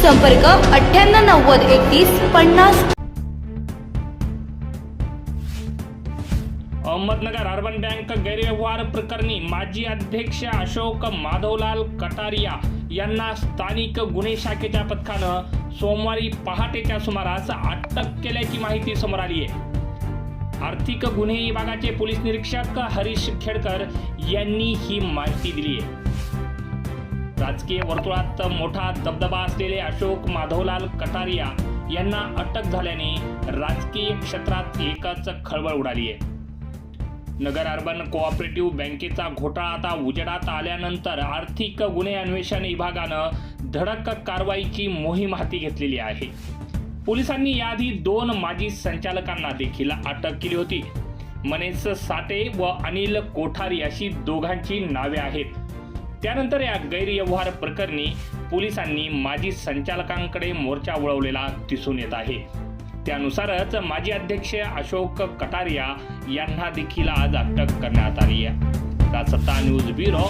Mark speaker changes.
Speaker 1: संपर्क अठ्ठ्याण्णव नव्वद एकतीस पन्नास.
Speaker 2: अहमदनगर अर्बन बँक गैरव्यवहार प्रकरणी माजी अध्यक्ष अशोक माधवलाल कटारिया यांना स्थानिक गुन्हे शाखेच्या पथकानं सोमवारी पहाटेच्या सुमारास अटक केल्याची माहिती समोर आली आहे. आर्थिक गुन्हे विभागाचे पोलीस निरीक्षक हरीश खेडकर यांनी ही माहिती दिली आहे. राजकीय वर्तुळात मोठा दबदबा असलेले अशोक माधवलाल कटारिया यांना अटक झाल्याने राजकीय क्षेत्रात एकच खळबळ उडाली आहे. नगर अर्बन कोऑपरेटिव्ह बँकेचा घोटाळा आता उजेडात आल्यानंतर आर्थिक गुन्हे अन्वेषण विभागानं धडक कारवाईची मोहीम हाती घेतलेली आहे. पोलिसांनी याआधी दोन माजी संचालकांना देखील अटक केली होती. मनेश साटे व अनिल कोठारी अशी दोघांची नावे आहेत. त्यानंतर या गैरव्यवहार प्रकरणी पोलिसांनी माजी संचालकांकडे मोर्चा वळवलेला दिसून येत आहे. त्यानुसारच माजी अध्यक्ष अशोक कटारिया यांना देखील आज अटक करण्यात आली आहे. सत्ता न्यूज ब्युरो